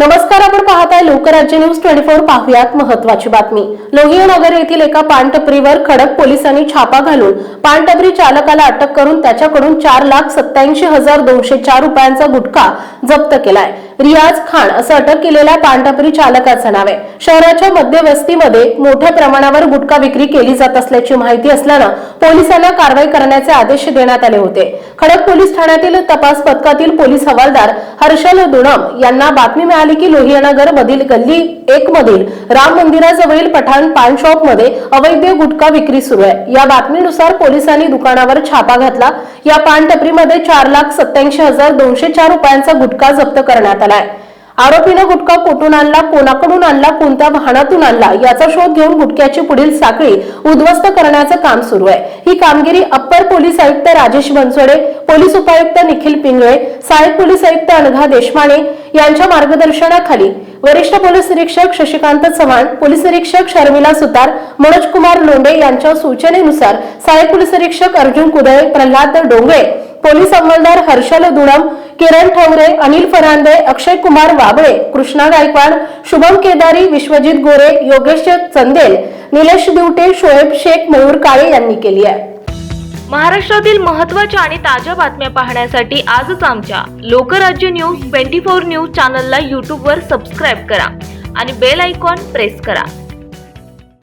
नमस्कार आपण पाहताय लोकराज्य न्यूज ट्वेंटी फोर पाहुयात महत्वाची बातमी. लोहियानगर येथील एका पानटपरीवर खडक पोलिसांनी छापा घालून पानटपरी चालकाला अटक करून त्याच्याकडून चार लाख सत्याऐंशी हजार दोनशे चार रुपयांचा गुटखा जप्त केलाय. रियाज खान असं अटक केलेल्या पानटपरी चालकाचं नाव आहे. शहराच्या मध्यवस्तीमध्ये मोठ्या प्रमाणावर गुटखा विक्री केली जात असल्याची माहिती असल्यानं पोलिसांना कारवाई करण्याचे आदेश देण्यात आले होते. खडक पोलीस ठाण्यातील तपास पथकातील पोलीस हवालदार हर्षल दुणम यांना बातमी मिळाली की लोहियानगर मधील गल्ली एक मधील राम मंदिराजवळील पठाण पान शॉपमध्ये अवैध गुटखा विक्री सुरू आहे. या बातमीनुसार पोलिसांनी दुकानावर छापा घातला. या पान टपरीमध्ये चार लाख सत्याऐंशी हजार दोनशे चार रुपयांचा गुटखा जप्त करण्यात आलाय. आरोपीनं गुटखा कुठून आणला कोणाकडून आणला कोणत्या वाहनातून आणला याचा शोध घेऊन गुटख्याची पुढील साखळी उद्ध्वस्त करण्याचं काम सुरू आहे. ही कामगिरी अप्पर पोलीस आयुक्त राजेश बनसोडे पोलीस उपायुक्त निखिल पिंगळे सहाय्यक पोलीस आयुक्त अनघा देशमाने यांच्या मार्गदर्शनाखाली वरिष्ठ पोलीस निरीक्षक शशिकांत चव्हाण पोलीस निरीक्षक शर्मिला सुतार मनोज कुमार लोंडे यांच्या सूचनेनुसार सहाय्यक पोलीस निरीक्षक अर्जुन कुदळे प्रल्हाद डोंगळे पोलीस अंमलदार हर्षल दुणम किरण ठवरे अनिल फरांदे अक्षय कुमार वाबळे कृष्णा गायकवाड शुभम केदारी विश्वजित गोरे योगेश चंदेल निलेश दिवटे शोएब शेख मयूर काळे यांनी केली आहे. महाराष्ट्रातील महत्त्वाच्या आणि ताज्या बातम्या पाहण्यासाठी आजच आमच्या Lokrajya news twenty four news चॅनलला यूट्यूबवर सबस्क्राईब करा आणि बेल आयकॉन प्रेस करा.